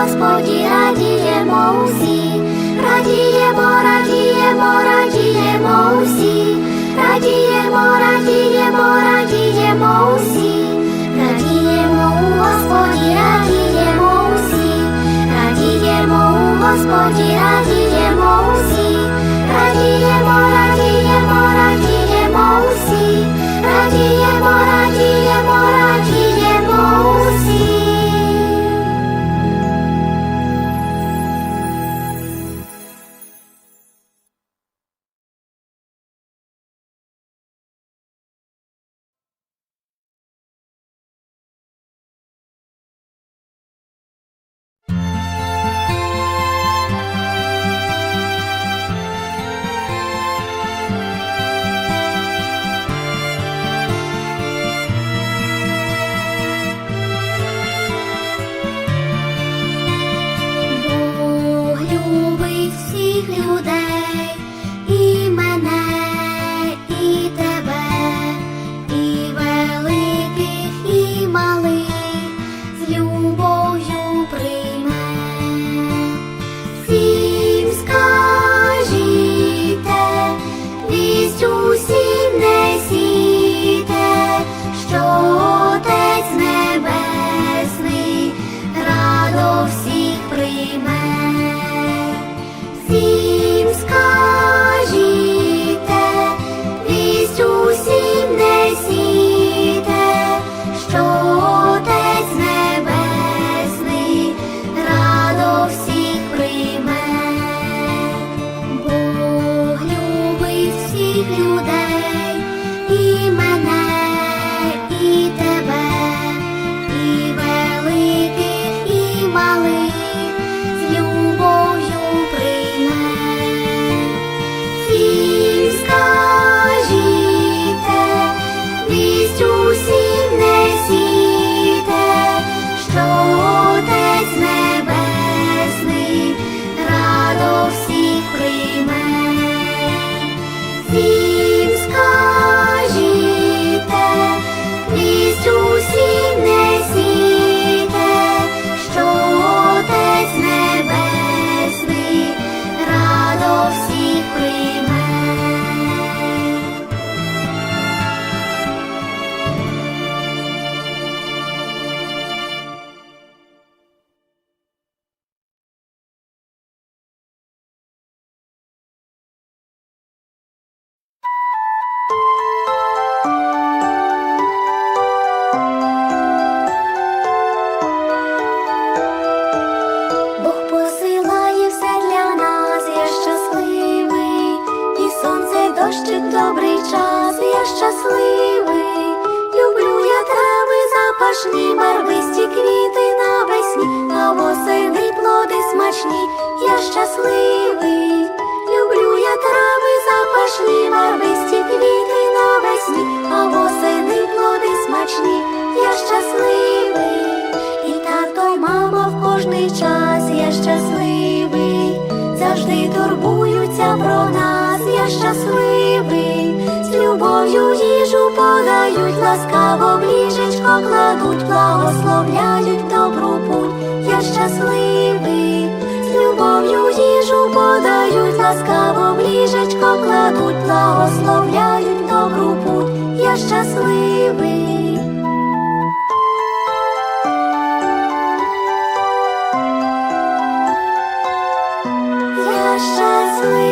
Господі, радіємо усі, радіємо, радіємо, радіємо усі, радіємо, радіємо, радіємо усі, радіємо у Господі, радіємо усі, радіємо у Господі, радіємо усі, радіємо, дощик добрий час, я щасливий, люблю я трави запашні, барвисті квіти навесні, а восени плоди смачні, я щасливий, люблю я трави запашні, барвисті плоди я щасливий. І тато, мама в кожний час я щасливий, завжди турбуються про нас, я щасливий, з любов'ю їжу подають, ласкаво в ліжечко кладуть, благословляють добру путь, я щасливий, з любов'ю їжу подають, ласкаво в ліжечко кладуть, благословляють Я щасливий.